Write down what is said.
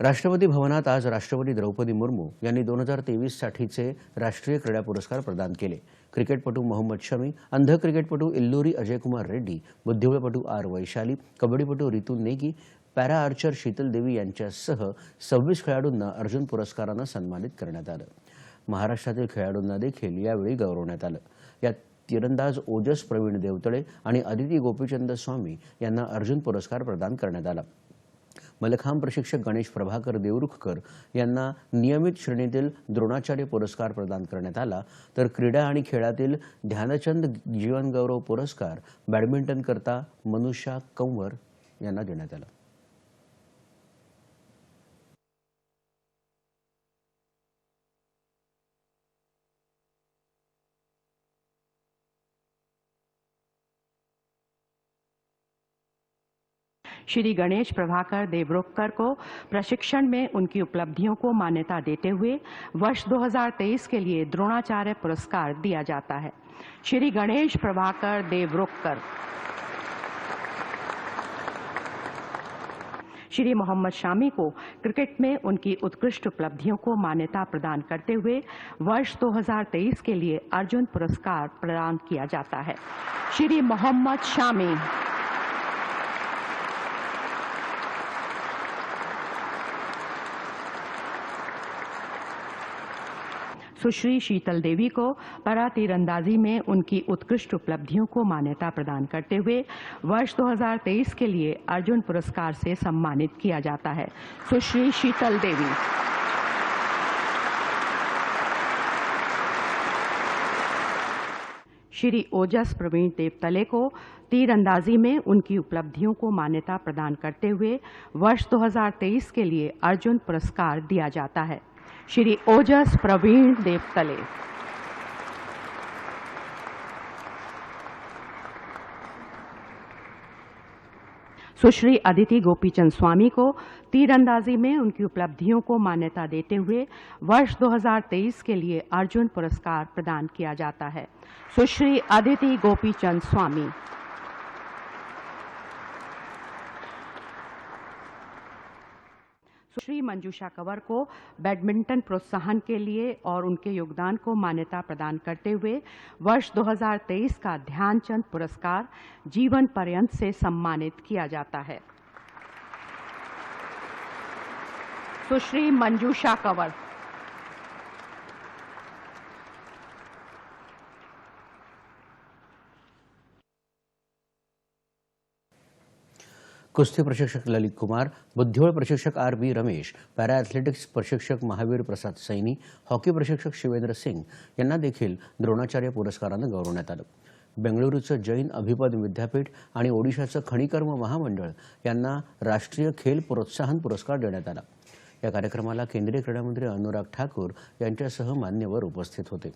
राष्ट्रपती भवनात आज राष्ट्रपती द्रौपदी मुर्मू यांनी दोन हजार तेवीससाठीचे राष्ट्रीय क्रीडा पुरस्कार प्रदान केले. क्रिकेटपटू मोहम्मद शमी अंध क्रिकेटपटू इल्लुरी अजयकुमार रेड्डी बुद्धिबळपटू आर वैशाली कबड्डीपटू रितू नेगी पॅरा आर्चर शीतल देवी यांच्यासह सव्वीस खेळाडूंना अर्जुन पुरस्कारानं सन्मानित करण्यात आलं. महाराष्ट्रातील खेळाडूंना देखील यावेळी गौरवण्यात आलं. यात तिरंदाज ओजस प्रवीण देवतळे आणि अदिती गोपीचंद स्वामी यांना अर्जुन पुरस्कार प्रदान करण्यात आला. मलखांब प्रशिक्षक गणेश प्रभाकर देवरुखकर यांना नियमित श्रेणीतील द्रोणाचार्य पुरस्कार प्रदान करण्यात आला. तर क्रीडा आणि खेळातील ध्यानचंद जीवनगौरव पुरस्कार बॅडमिंटनकरता मनुषा कंवर यांना देण्यात आला. श्री गणेश प्रभाकर देवरोक्कर को प्रशिक्षण में उनकी उपलब्धियों को मान्यता देते हुए वर्ष 2023 के लिए द्रोणाचार्य पुरस्कार दिया जाता है। श्री गणेश प्रभाकर देवरोक्कर श्री मोहम्मद शामी को क्रिकेट में उनकी उत्कृष्ट उपलब्धियों को मान्यता प्रदान करते हुए वर्ष 2023 के लिए अर्जुन पुरस्कार प्रदान किया जाता है। श्री मोहम्मद शामी। सुश्री शीतल देवी को परा तीरंदाजी में उनकी उत्कृष्ट उपलब्धियों को मान्यता प्रदान करते हुए वर्ष 2023 के लिए अर्जुन पुरस्कार से सम्मानित किया जाता है। सुश्री शीतल देवी। श्री ओजस प्रवीण देवतले को तीरंदाजी में उनकी उपलब्धियों को मान्यता प्रदान करते हुए वर्ष 2023 के लिए अर्जुन पुरस्कार दिया जाता है। श्री ओजस प्रवीण देवतले। सुश्री अदिति गोपीचंद स्वामी को तीरंदाजी में उनकी उपलब्धियों को मान्यता देते हुए वर्ष 2023 के लिए अर्जुन पुरस्कार प्रदान किया जाता है। सुश्री अदिति गोपीचंद स्वामी। श्री मंजूषा कंवर को बैडमिंटन प्रोत्साहन के लिए और उनके योगदान को मान्यता प्रदान करते हुए वर्ष 2023 का ध्यानचंद पुरस्कार जीवन पर्यंत से सम्मानित किया जाता है। सुश्री मंजूषा कंवर कुस्ती प्रशिक्षक ललित कुमार बुद्धिबळ प्रशिक्षक R B Ramesh para athletics प्रशिक्षक महावीर प्रसाद सैनी हॉकी प्रशिक्षक शिवेंद्र सिंग यांना देखील द्रोणाचार्य पुरस्कारानं गौरवण्यात आलं. बेंगळुरूचं जैन अभिपद विद्यापीठ आणि ओडिशाचं खनिकर्म महामंडळ यांना राष्ट्रीय खेल प्रोत्साहन पुरस्कार देण्यात आला. या कार्यक्रमाला केंद्रीय क्रीडामंत्री अनुराग ठाकूर यांच्यासह मान्यवर उपस्थित होते.